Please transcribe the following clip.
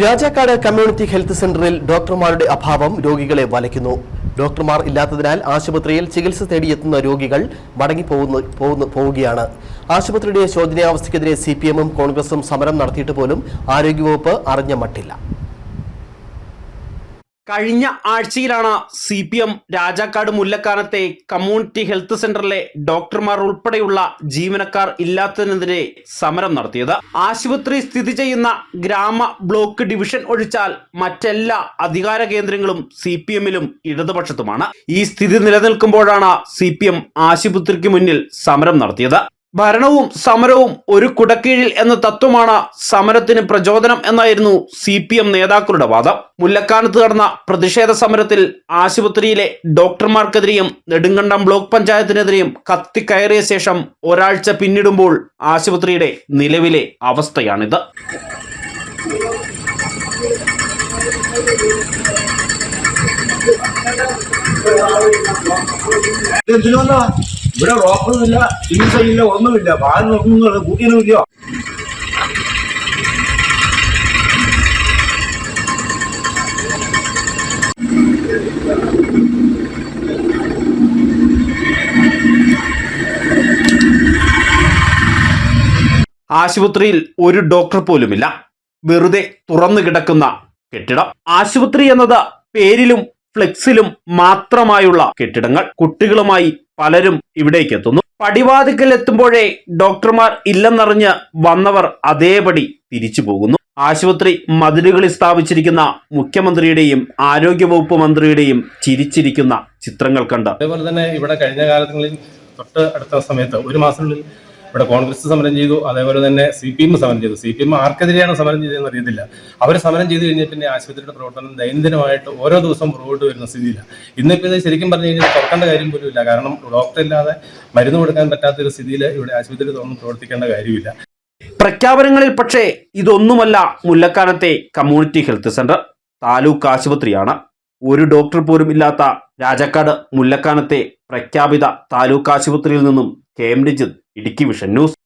Rajakkad community health സെന്ററിൽ ഡോക്ടർമാരുടെ അഭാവം രോഗികളെ വലയ്ക്കുന്നു. ഡോക്ടർമാർ ഇല്ലാത്തതിനാൽ ആശുപത്രിയിൽ ചികിത്സ തേടിയെത്തുന്ന രോഗികൾ പോകുന്നു പോവുകയാണ്. ആശുപത്രിയുടെ ശോചനീയാവസ്ഥയ്ക്കെതിരെ സി പി എമ്മും കോൺഗ്രസും സമരം നടത്തിയിട്ട് പോലും ആരോഗ്യവകുപ്പ് അറിഞ്ഞ മട്ടില്ല. കഴിഞ്ഞ ആഴ്ചയിലാണ് സി പി എം രാജാക്കാട് മുല്ലക്കാനത്തെ കമ്മ്യൂണിറ്റി ഹെൽത്ത് സെന്ററിലെ ഡോക്ടർമാർ ഉൾപ്പെടെയുള്ള ജീവനക്കാർ ഇല്ലാത്തതിനെതിരെ സമരം നടത്തിയത്. ആശുപത്രി സ്ഥിതി ചെയ്യുന്ന ഗ്രാമ ബ്ലോക്ക് ഡിവിഷൻ ഒഴിച്ചാൽ മറ്റെല്ലാ അധികാര കേന്ദ്രങ്ങളും സി പി എമ്മിലും ഇടതുപക്ഷത്തുമാണ്. ഈ സ്ഥിതി നിലനിൽക്കുമ്പോഴാണ് സി പി എം ആശുപത്രിക്ക് മുന്നിൽ സമരം നടത്തിയത്. ഭരണവും സമരവും ഒരു കുടക്കീഴിൽ എന്ന തത്വമാണ് സമരത്തിന് പ്രചോദനം എന്നായിരുന്നു സി പി എം നേതാക്കളുടെ വാദം. മുല്ലക്കാനത്ത് നടന്ന പ്രതിഷേധ സമരത്തിൽ ആശുപത്രിയിലെ ഡോക്ടർമാർക്കെതിരെയും നെടുങ്കണ്ടം ബ്ലോക്ക് പഞ്ചായത്തിനെതിരെയും കത്തിക്കയറിയ ശേഷം ഒരാഴ്ച പിന്നിടുമ്പോൾ ആശുപത്രിയുടെ നിലവിലെ അവസ്ഥയാണിത്. ഇവിടെ ഡോക്ടറുമില്ല ചികിത്സയില്ല ഒന്നുമില്ല. പാൽ നോക്കുന്നില്ല കൂട്ടിയൊന്നുമില്ല ആശുപത്രിയിൽ ഒരു ഡോക്ടർ പോലുമില്ല. വെറുതെ തുറന്നു കിടക്കുന്ന കെട്ടിടം. ആശുപത്രി എന്നത് പേരിലും ഫ്ലെക്സിലും മാത്രമായുള്ള കെട്ടിടങ്ങൾ. കുട്ടികളുമായി പലരും ഇവിടേക്ക് എത്തുന്നു. പടിവാതിക്കൽ എത്തുമ്പോഴേ ഡോക്ടർമാർ ഇല്ലെന്നറിഞ്ഞ് വന്നവർ അതേപടി തിരിച്ചു പോകുന്നു. ആശുപത്രി മതിലുകളിൽ സ്ഥാപിച്ചിരിക്കുന്ന മുഖ്യമന്ത്രിയുടെയും ആരോഗ്യവകുപ്പ് മന്ത്രിയുടെയും ചിരിച്ചിരിക്കുന്ന ചിത്രങ്ങൾ കണ്ട്. അതേപോലെ തന്നെ ഇവിടെ കഴിഞ്ഞ കാലങ്ങളിൽ തൊട്ട് അടുത്ത സമയത്ത് ഒരു മാസത്തിനുള്ളിൽ ഇവിടെ കോൺഗ്രസ് സമരം ചെയ്തു അതേപോലെ തന്നെ സി പി എം സമരം ചെയ്തു. സി പി എം ആർക്കെതിരെയാണ് സമരം ചെയ്തതെന്ന് അറിയത്തില്ല. അവർ സമരം ചെയ്ത് കഴിഞ്ഞാൽ പിന്നെ ആശുപത്രിയുടെ പ്രവർത്തനം ദൈനംദിനമായിട്ട് ഓരോ ദിവസം പുറകോട്ട് വരുന്ന സ്ഥിതിയില്ല. ഇന്നിപ്പോൾ ഇത് ശരിക്കും പറഞ്ഞു കഴിഞ്ഞാൽ തുറക്കേണ്ട കാര്യം പോലും ഇല്ല. കാരണം ഡോക്ടർ ഇല്ലാതെ മരുന്ന് കൊടുക്കാൻ പറ്റാത്ത ഒരു സ്ഥിതിയിൽ ഇവിടെ ആശുപത്രി തുറന്ന് പ്രവർത്തിക്കേണ്ട കാര്യമില്ല. പ്രഖ്യാപനങ്ങളിൽ പക്ഷേ ഇതൊന്നുമല്ല മുല്ലക്കാനത്തെ കമ്മ്യൂണിറ്റി ഹെൽത്ത് സെന്റർ താലൂക്ക് ആശുപത്രിയാണ്. ഒരു ഡോക്ടർ പോലും ഇല്ലാത്ത രാജക്കാട് മുല്ലക്കാനത്തെ പ്രഖ്യാപിത താലൂക്ക് ആശുപത്രിയിൽ നിന്നും K M Idukki vision news.